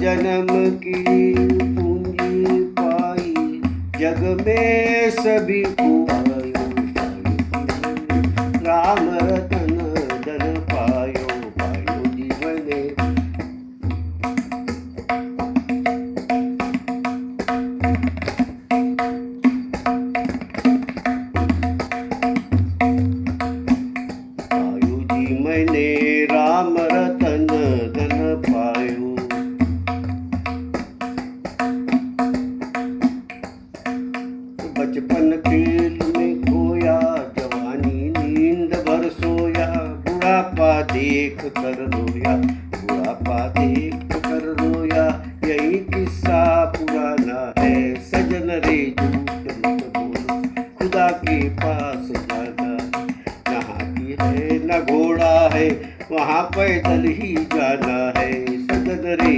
जन्म की पूंजी पाई जग में सभी को राम देख कर रोया बुढ़ापा देख कर रोया, यही किस्सा पुराना है। सजन रे झूठ मत बोलो, खुदा के पास जाना। है हाथी है, न घोड़ा है, वहाँ पैदल ही जाना है। सजन रे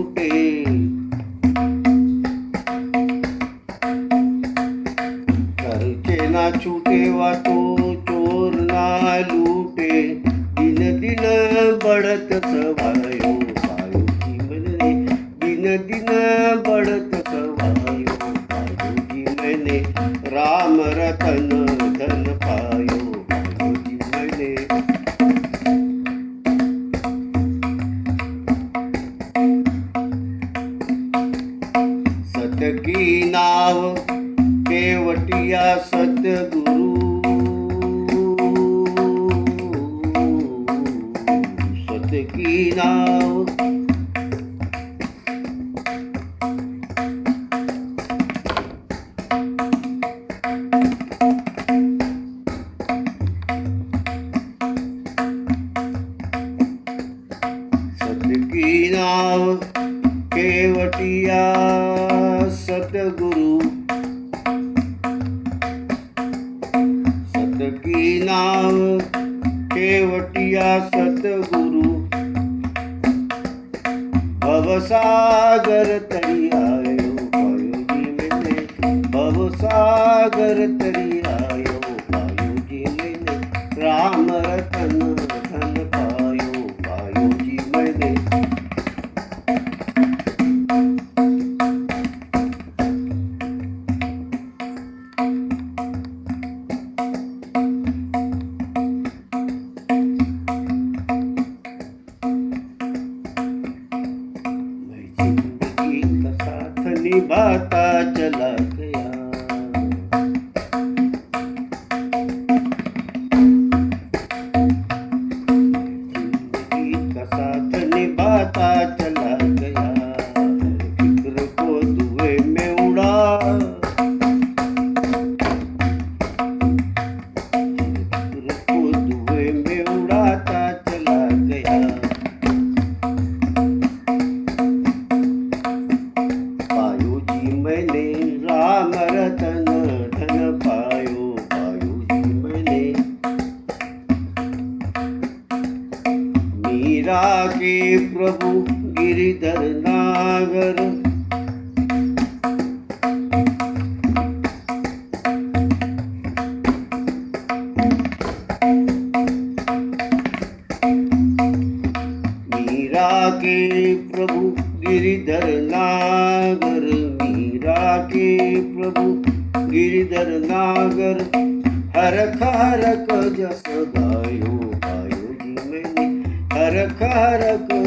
लूटे करके ना छूटे वा चोर ना लूटे। दिन दिन बढ़त सवायो पायो जीवन रे दिन दिन बढ़त सवायो पायो जीवन रे राम रतन सत की नाव केवटिया सतगुरु सत की नाव सत की नाव केवटिया नाव केवटिया सतगुरु। भवसागर तरी आयो पायो जी मैंने भवसागर तरी आयो पायो जी मैंने राम के प्रभु गिरिधर नागर। मीरा के प्रभु गिरिधर नागर मीरा के प्रभु गिरिधर नागर। हर हरक जस गायो रकरम्